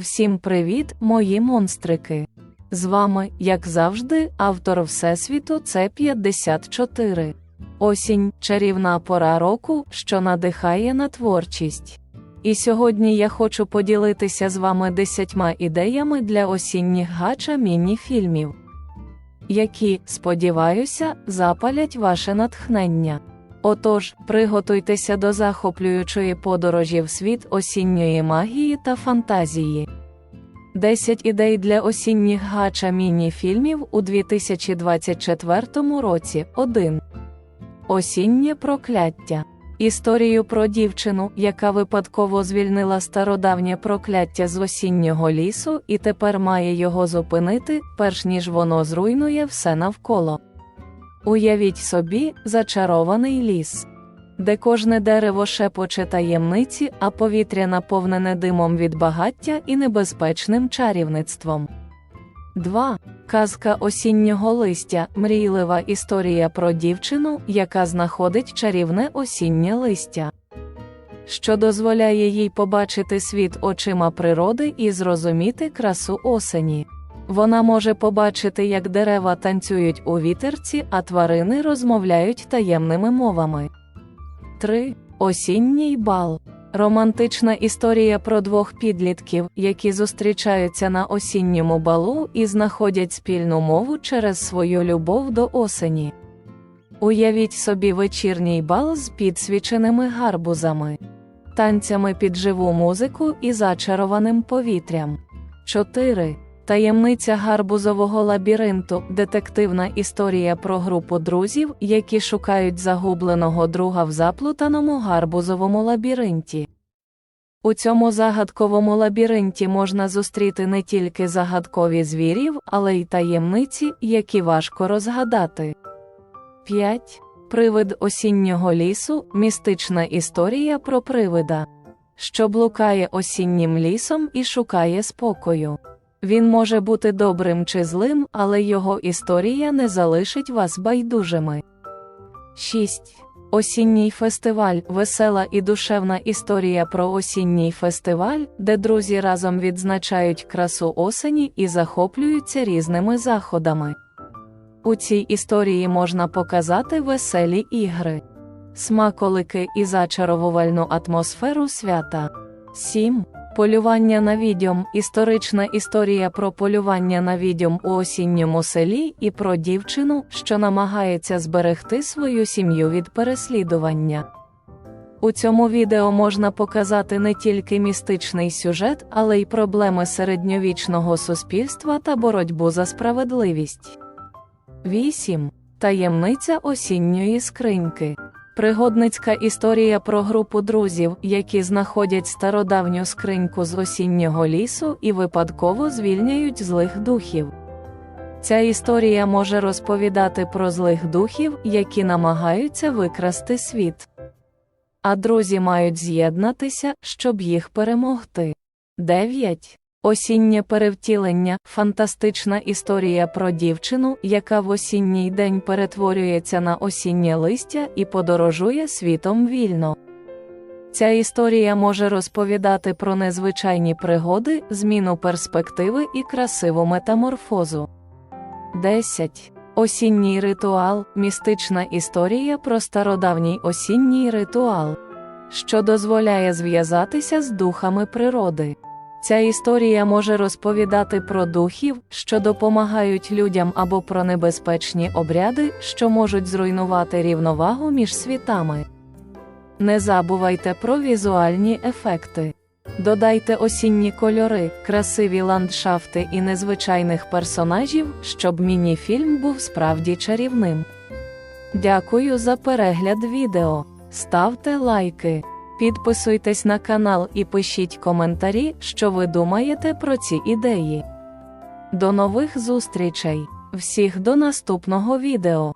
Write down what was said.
Всім привіт, мої монстрики! З вами, як завжди, автор Всесвіту це 54. Осінь чарівна пора року, що надихає на творчість. І сьогодні я хочу поділитися з вами десятьма ідеями для осінніх гача міні-фільмів, які, сподіваюся, запалять ваше натхнення. Отож, приготуйтеся до захоплюючої подорожі в світ осінньої магії та фантазії. 10 ідей для осінніх гача міні-фільмів у 2024 році. 1. Осіннє прокляття. Історію про дівчину, яка випадково звільнила стародавнє прокляття з осіннього лісу і тепер має його зупинити, перш ніж воно зруйнує все навколо. Уявіть собі зачарований ліс, де кожне дерево шепоче таємниці, а повітря наповнене димом від багаття і небезпечним чарівництвом. 2. Казка осіннього листя мрійлива історія про дівчину, яка знаходить чарівне осіннє листя, що дозволяє їй побачити світ очима природи і зрозуміти красу осені. Вона може побачити, як дерева танцюють у вітерці, а тварини розмовляють таємними мовами. 3. Осінній бал. Романтична історія про двох підлітків, які зустрічаються на осінньому балу і знаходять спільну мову через свою любов до осені. Уявіть собі вечірній бал з підсвіченими гарбузами, танцями під живу музику і зачарованим повітрям. 4. Таємниця гарбузового лабіринту детективна історія про групу друзів, які шукають загубленого друга в заплутаному гарбузовому лабіринті. У цьому загадковому лабіринті можна зустріти не тільки загадкові звірів, але й таємниці, які важко розгадати. 5. Привид осіннього лісу містична історія про привида, що блукає осіннім лісом і шукає спокою. Він може бути добрим чи злим, але його історія не залишить вас байдужими. 6. Осінній фестиваль весела і душевна історія про осінній фестиваль, де друзі разом відзначають красу осені і захоплюються різними заходами. У цій історії можна показати веселі ігри, смаколики і зачаровувальну атмосферу свята. 7. Полювання на відьом історична історія про полювання на відьом у осінньому селі і про дівчину, що намагається зберегти свою сім'ю від переслідування. У цьому відео можна показати не тільки містичний сюжет, але й проблеми середньовічного суспільства та боротьбу за справедливість. 8. Таємниця осінньої скриньки. Пригодницька історія про групу друзів, які знаходять стародавню скриньку з осіннього лісу і випадково звільняють злих духів. Ця історія може розповідати про злих духів, які намагаються викрасти світ. А друзі мають з'єднатися, щоб їх перемогти. 9. Осіннє перевтілення фантастична історія про дівчину, яка в осінній день перетворюється на осіннє листя і подорожує світом вільно. Ця історія може розповідати про незвичайні пригоди, зміну перспективи і красиву метаморфозу. 10. Осінній ритуал містична історія про стародавній осінній ритуал, що дозволяє зв'язатися з духами природи. Ця історія може розповідати про духів, що допомагають людям або про небезпечні обряди, що можуть зруйнувати рівновагу між світами. Не забувайте про візуальні ефекти. Додайте осінні кольори, красиві ландшафти і незвичайних персонажів, щоб міні-фільм був справді чарівним. Дякую за перегляд відео. Ставте лайки. Підписуйтесь на канал і пишіть коментарі, що ви думаєте про ці ідеї. До нових зустрічей! Всіх до наступного відео!